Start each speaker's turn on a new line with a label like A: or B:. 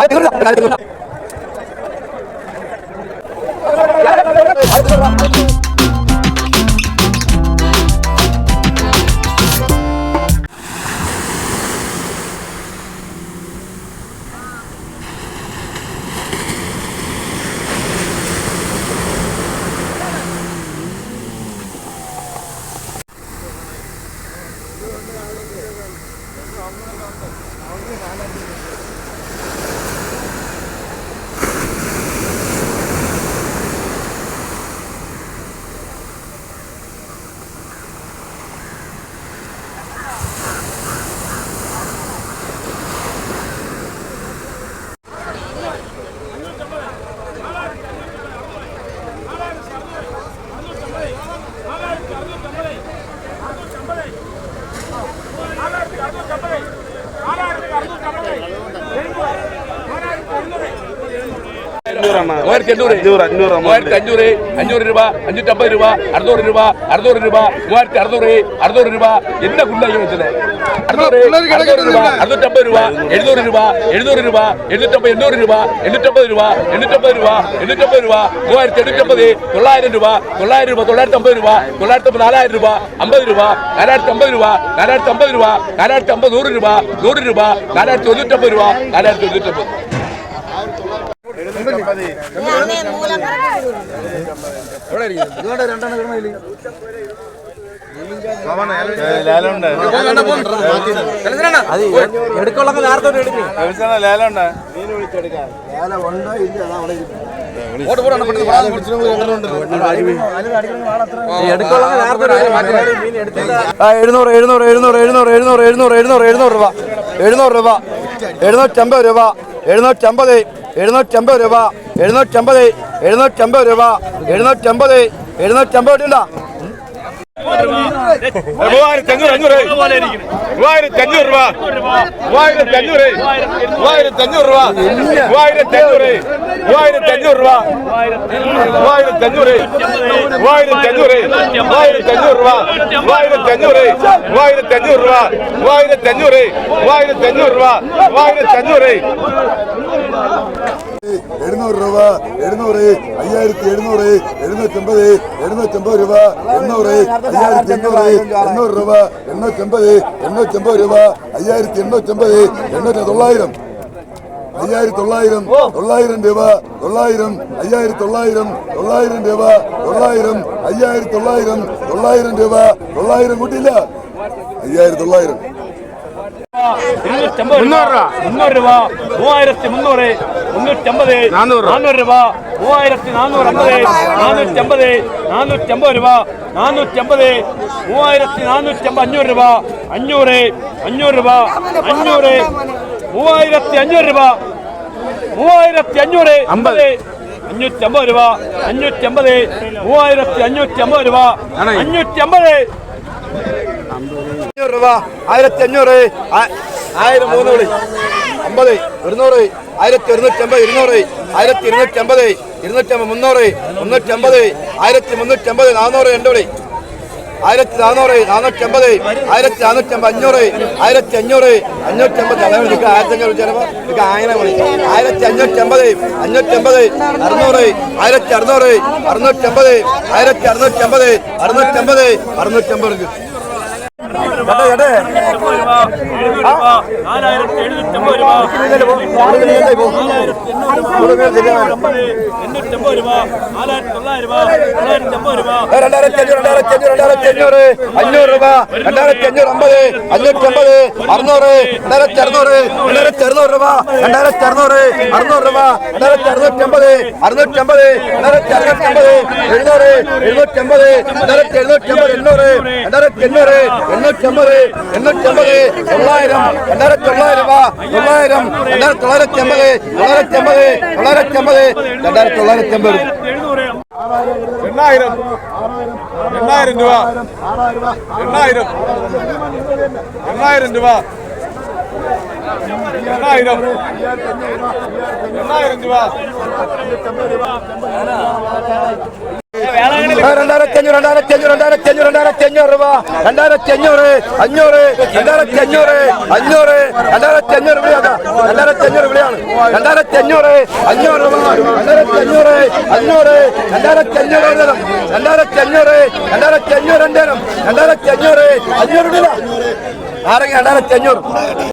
A: আরে കാണുന്നുണ്ടോ കാണാൻ மூவாயிரத்தி எண்ணூறு மூவாயிரத்தி அஞ்சூறு அஞ்சூறு ரூபா அஞ்சூத்தி ஐம்பது ரூபா அறுநூறு ரூபா அறுநூறு ரூபா மூவாயிரத்தி அறுநூறு அறுநூறு ரூபா என்ன குள்ள யோசனை அறுநூத்தி ஐம்பது ரூபா எழுநூறு ரூபா எழுநூறு ரூபா எழுநூத்தி ஐம்பது எண்ணூறு ரூபா எண்ணூத்தி ஐம்பது ரூபா எண்ணூத்தி ஐம்பது ரூபா எண்ணூத்தி ஐம்பது ரூபா மூவாயிரத்தி எண்ணூத்தி ஐம்பது தொள்ளாயிரம் ரூபா தொள்ளாயிரம் ரூபா தொள்ளாயிரத்தி ஐம்பது ரூபா தொள்ளாயிரத்தி ஐம்பது நாலாயிரம் ரூபா ஐம்பது ரூபா நாலாயிரத்தி ஐம்பது ரூபா நாலாயிரத்தி ஐம்பது ரூபா நாலாயிரத்தி ஐம்பது நூறு ரூபா
B: நூறு ரூபா நாலாயிரத்தி தொண்ணூற்றி ஐம்பது ரூபா நாலாயிரத்தி தொண்ணூற்றி ஐம்பது എടുക്കുള്ള നേരത്തെ എടുത്തില്ല
C: എഴുന്നൂറ് എഴുന്നൂറ് എഴുന്നൂറ് എഴുന്നൂറ് എഴുന്നൂറ് എഴുന്നൂറ് എഴുന്നൂറ് എഴുന്നൂറ് രൂപ എഴുന്നൂറ് രൂപ. എഴുന്നൂറ്റമ്പത് രൂപ എഴുന്നൂറ്റമ്പത് എഴുന്നൂറ്റമ്പത് രൂപ എഴുന്നൂറ്റമ്പത് എഴുന്നൂറ്റമ്പത് രൂപ എഴുന്നൂറ്റമ്പത് എഴുന്നൂറ്റമ്പത് ഇല്ല
A: மூவாயிரத்தி அஞ்சூறு மூவாயிரத்தி அஞ்சூறு ரூபா மூவாயிரத்தி அஞ்சூறு மூவாயிரத்தி அஞ்சூறு ரூபா மூவாயிரத்தி அஞ்சூறு மூவாயிரத்தி அஞ்சூறு ரூபா மூவாயிரத்தி அஞ்சூறு மூவாயிரத்தி அஞ்சூறு மூவாயிரத்தி அஞ்சூறு ரூபா மூவாயிரத்தி அஞ்சூறு மூவாயிரத்தி அஞ்சூறு ரூபா மூவாயிரத்தி அஞ்சூறு மூவாயிரத்தி அஞ்சூறு ரூபா மூவாயிரத்தி அஞ்சூறு
D: എഴുന്നൂറ് രൂപ എഴുന്നൂറ് അയ്യായിരത്തി എഴുന്നൂറ് എഴുന്നൂറ്റമ്പത് എഴുന്നൂറ്റമ്പത് രൂപ എണ്ണൂറ് അയ്യായിരത്തി എണ്ണൂറ് എണ്ണൂറ് രൂപ എണ്ണൂറ്റമ്പത് എണ്ണൂറ്റമ്പത് രൂപ അയ്യായിരത്തി എണ്ണൂറ്റമ്പത് എണ്ണൂറ്റി തൊള്ളായിരം. അയ്യായിരത്തി തൊള്ളായിരം തൊള്ളായിരം രൂപ തൊള്ളായിരം അയ്യായിരത്തി തൊള്ളായിരം തൊള്ളായിരം രൂപ തൊള്ളായിരം അയ്യായിരത്തി തൊള്ളായിരം തൊള്ളായിരം രൂപ തൊള്ളായിരം കൂട്ടിയില്ല. അയ്യായിരത്തി തൊള്ളായിരം.
A: മുന്നൂറ് രൂപ. മുന്നൂറ് രൂപ മൂവായിരത്തി മുന്നൂറ് മുന്നൂറ്റമ്പത് നാനൂറ് രൂപ. മൂവായിരത്തി നാനൂറ് അമ്പത് നാനൂറ്റമ്പത് നാനൂറ്റമ്പത് രൂപ നാനൂറ്റമ്പത് മൂവായിരത്തി നാനൂറ്റമ്പത് അഞ്ഞൂറ് രൂപ അഞ്ഞൂറ് അഞ്ഞൂറ് രൂപ അഞ്ഞൂറ് മൂവായിരത്തി അഞ്ഞൂറ് രൂപ മൂവായിരത്തി അഞ്ഞൂറ് അമ്പത്. അഞ്ഞൂറ്റമ്പത് രൂപ അഞ്ഞൂറ്റമ്പത് മൂവായിരത്തി അഞ്ഞൂറ്റമ്പത് രൂപ അഞ്ഞൂറ്റമ്പത്.
C: അഞ്ഞൂറ് രൂപ. ആയിരത്തി അഞ്ഞൂറ് ആയിരം മുന്നൂറ്. അമ്പത്. ഇരുന്നൂറ്. ആയിരത്തി ഇരുന്നൂറ്റമ്പത് ഇരുന്നൂറ്. ആയിരത്തി ഇരുന്നൂറ്റമ്പത് ഇരുന്നൂറ്റമ്പത് മുന്നൂറ് മുന്നൂറ്റമ്പത് ആയിരത്തി മുന്നൂറ്റമ്പത് നാനൂറ് രണ്ട് വിളി ആയിരത്തി നാനൂറ് നാനൂറ്റമ്പത് ആയിരത്തി നാനൂറ്റമ്പത് അഞ്ഞൂറ് ആയിരത്തി അഞ്ഞൂറ് അഞ്ഞൂറ്റമ്പത് അതായത് നിങ്ങൾക്ക് ആയിരത്തി അഞ്ഞൂറ് ചിലപ്പോൾ നിങ്ങൾക്ക് ആയിരം വിളി ആയിരത്തി അഞ്ഞൂറ്റമ്പത് അഞ്ഞൂറ്റമ്പത് അറുന്നൂറ് ആയിരത്തി അറുന്നൂറ് അറുന്നൂറ്റമ്പത് ആയിരത്തി അറുന്നൂറ്റമ്പത് അറുന്നൂറ്റമ്പത് അറുന്നൂറ്റമ്പത് രണ്ടായിരത്തി അഞ്ഞൂറ് രണ്ടായിരത്തി അഞ്ഞൂറ് രണ്ടായിരത്തി അഞ്ഞൂറ് അഞ്ഞൂറ് രൂപ രണ്ടായിരത്തി അഞ്ഞൂറ് അമ്പത് അഞ്ഞൂറ്റി അമ്പത് അറുന്നൂറ് രണ്ടായിരത്തി അറുന്നൂറ് രണ്ടായിരത്തി അറുന്നൂറ് രൂപ രണ്ടായിരത്തി അറുന്നൂറ് അറുന്നൂറ് രൂപ രണ്ടായിരത്തി അറുന്നൂറ്റി അമ്പത് രണ്ടായിരത്തി അറുന്നൂറ്റി എഴുന്നൂറ് എഴുന്നൂറ്റി രണ്ടായിരത്തി എഴുന്നൂറ്റി എണ്ണൂറ് രണ്ടായിരത്തി എണ്ണൂറ് எண்ணூற்றி ஐம்பது எண்ணூற்றி ஐம்பது தொள்ளாயிரம் ரெண்டாயிரத்தி தொள்ளாயிரம் ரூபாய் தொள்ளாயிரம் ரெண்டாயிரத்தி தொள்ளாயிரத்தி ஐம்பது தொள்ளாயிரத்தி ஐம்பது தொள்ளாயிரத்தி ஐம்பது ரெண்டாயிரத்தி
A: தொள்ளாயிரத்தி
E: ஐம்பது எண்ணாயிரம் எண்ணாயிரம் ரூபா எண்ணாயிரம் எண்ணாயிரம் ரூபா எண்ணாயிரம் ரூபா
C: രണ്ടായിരത്തി അഞ്ഞൂറ് ആരെങ്കിലും രണ്ടായിരത്തി അഞ്ഞൂറ്